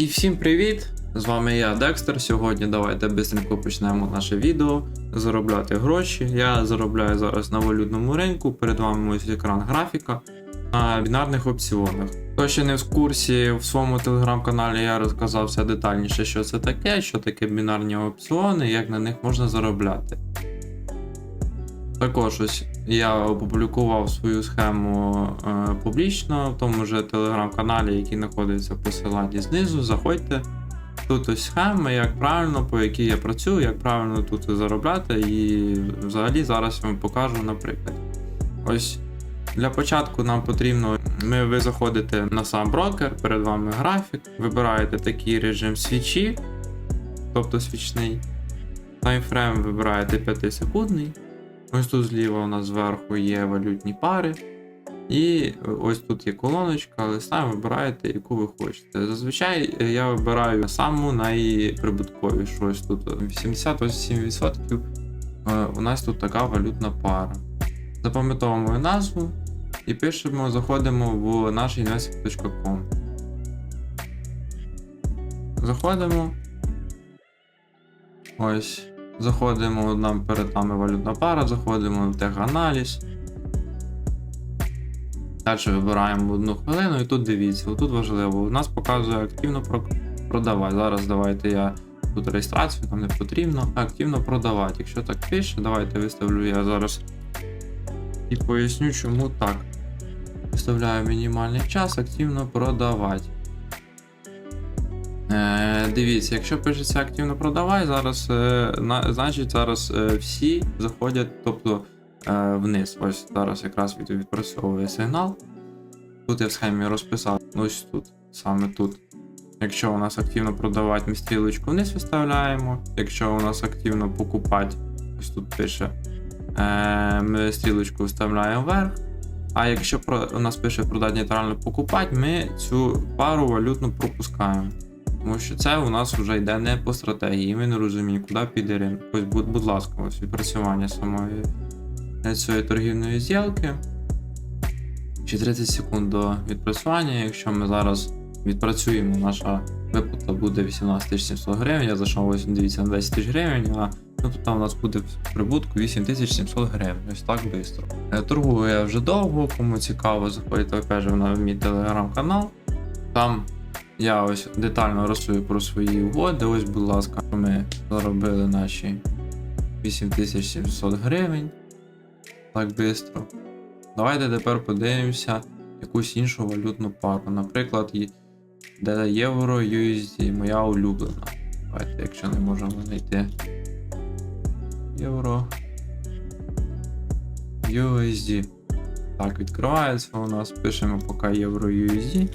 І всім привіт! З вами я, Декстер. Сьогодні давайте бистренько почнемо наше відео. Заробляти гроші. Я заробляю зараз на валютному ринку. Перед вами ось екран графіка на бінарних опціонах. Хто ще не в курсі, в своєму телеграм-каналі я розказав все детальніше, що це таке, що таке бінарні опціони, як на них можна заробляти. Також ось я опублікував свою схему е, публічно в тому же телеграм-каналі, який знаходиться в посиланні знизу. Заходьте. Тут ось схеми, як правильно, по якій я працюю, як правильно тут заробляти, і взагалі зараз я вам покажу на прикладі. Ось для початку нам потрібно, ми, ви заходите на сам брокер, перед вами графік, вибираєте такий режим свічі, тобто свічний. Таймфрейм вибираєте 5 секундний. Ось тут зліва у нас зверху є валютні пари. І ось тут є колоночка, але самі вибираєте, яку ви хочете. Зазвичай е, я вибираю саму найприбутковішу. Ось тут 88% е, у нас тут така валютна пара. Запам'ятовуємо назву і пишемо, заходимо в наш investing.com. Заходимо. Ось. Заходимо нам перед нами валютна пара, заходимо в теханаліз. Далі вибираємо одну хвилину і тут дивіться, тут важливо, у нас показує активно про- продавати. Зараз давайте я тут реєстрацію, там не потрібно. Активно продавати. Якщо так пише, давайте виставлю я зараз і поясню, чому так. Виставляю мінімальний час, активно продавати. Дивіться, якщо пишеться активно продавай, зараз, е, на, значить зараз е, всі заходять, тобто е, вниз. Ось зараз якраз від, відпрацьовує сигнал. Тут я в схемі розписав, ось тут, саме тут. Якщо у нас активно продавати, ми стрілочку вниз виставляємо. Якщо у нас активно покупати, ось тут пише, ми стрілочку виставляємо вверх. А якщо у нас пише продати нейтрально покупати, ми цю пару валютну пропускаємо. Тому що це у нас вже йде не по стратегії, ми не розуміємо, куди піде ринок. Ось, будь, будь ласка, ось відпрацювання самої е, цієї торгівної зділки. Ще 30 секунд до відпрацювання. Якщо ми зараз відпрацюємо, наша виплата буде 18 700 гривень. Я зайшов ось дивіться на 10 тисяч гривень, а ну, тут у нас буде прибутку 8700 гривень. Ось так швидко. Торгую я вже довго, кому цікаво, заходьте опять же на мій телеграм-канал. Там я ось детально розсую про свої угоди. Ось, будь ласка, ми заробили наші 8700 гривень. Так швидко. Давайте тепер подивимося якусь іншу валютну пару. Наприклад, де євро USD, моя улюблена. Давайте, якщо не можемо знайти. Євро. USD. Так, відкривається у нас. Пишемо поки євро USD.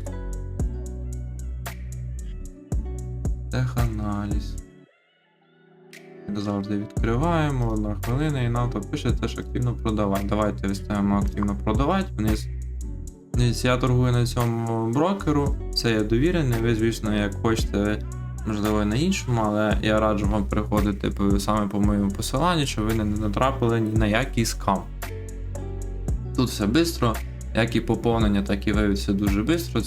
Теханаліз. Завжди відкриваємо, одна хвилина і нам пише теж активно продавати. Давайте виставимо активно продавати вниз. Я торгую на цьому брокеру, це є довірений. Ви, звісно, як хочете, можливо, на іншому, але я раджу вам переходити саме по моєму посиланню, щоб ви не натрапили ні на який скам. Тут все швидко, як і поповнення, так і вивід все дуже швидко.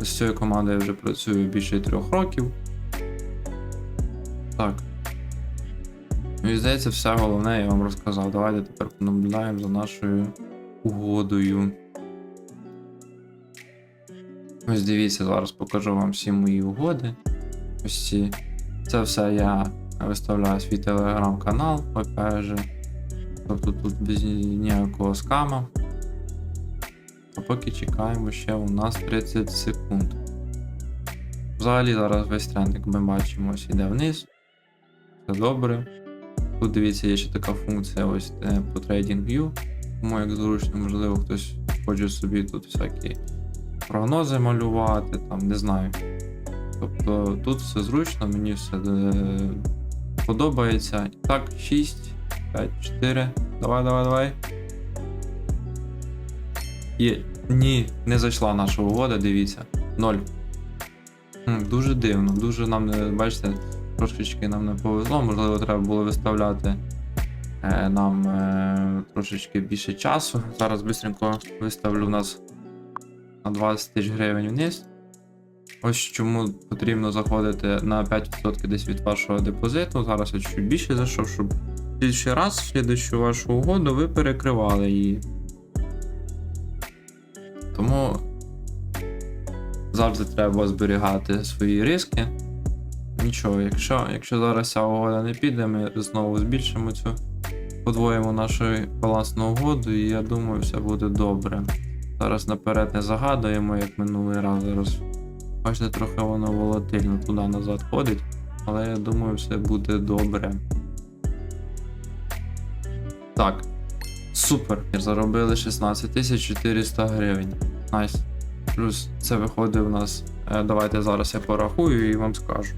З цією командою я вже працюю більше трьох років. Так. Ну і здається, все головне я вам розказав. Давайте тепер понаблюдаємо за нашою угодою. Ось дивіться, зараз покажу вам всі мої угоди. Ось ці. Це все я виставляю свій телеграм-канал, опять же. Тобто тут без ніякого скама. А поки чекаємо ще у нас 30 секунд. Взагалі зараз весь тренд, як ми бачимо, ось іде вниз. Все добре. Тут дивіться, є ще така функція ось е, по TradingView. Тому як зручно, можливо, хтось хоче собі тут всякі прогнози малювати, там, не знаю. Тобто тут все зручно, мені все е, подобається. І так, 6, 5, 4. Давай, давай, давай. Є. Ні, не зайшла наша угода, дивіться. 0. Дуже дивно, дуже нам не бачите, трошечки нам не повезло, можливо, треба було виставляти е, нам е, трошечки більше часу. Зараз швидко виставлю нас на 20 тисяч гривень вниз. Ось чому потрібно заходити на 5% десь від вашого депозиту. Зараз я чуть більше зайшов, щоб більший раз в слідущу вашу угоду ви перекривали її. Тому завжди треба зберігати свої риски. Нічого, якщо, якщо зараз ця угода не піде, ми знову збільшимо цю, подвоїмо нашу балансну угоду, і я думаю, все буде добре. Зараз наперед не загадуємо, як минулий раз. Зараз бачите, трохи воно волатильно туди-назад ходить, але я думаю, все буде добре. Так. Супер. Заробили 16 400 гривень. Найс. Плюс це виходить у нас. е, Давайте зараз я порахую і вам скажу.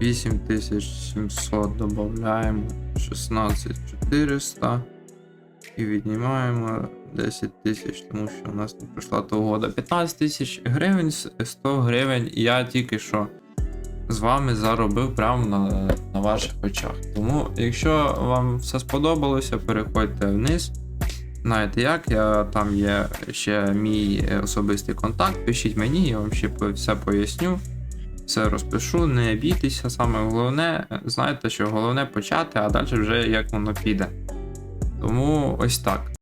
8700 додаємо 16400 і віднімаємо 10 тисяч, тому що у нас не пройшла та угода. 15 тисяч гривень, 100 гривень я тільки що з вами заробив прямо на, на ваших очах. Тому, якщо вам все сподобалося, переходьте вниз. Знаєте як, я там є ще мій особистий контакт, пишіть мені, я вам ще все поясню, все розпишу, не бійтеся, саме головне, знаєте, що головне почати, а далі вже як воно піде. Тому ось так.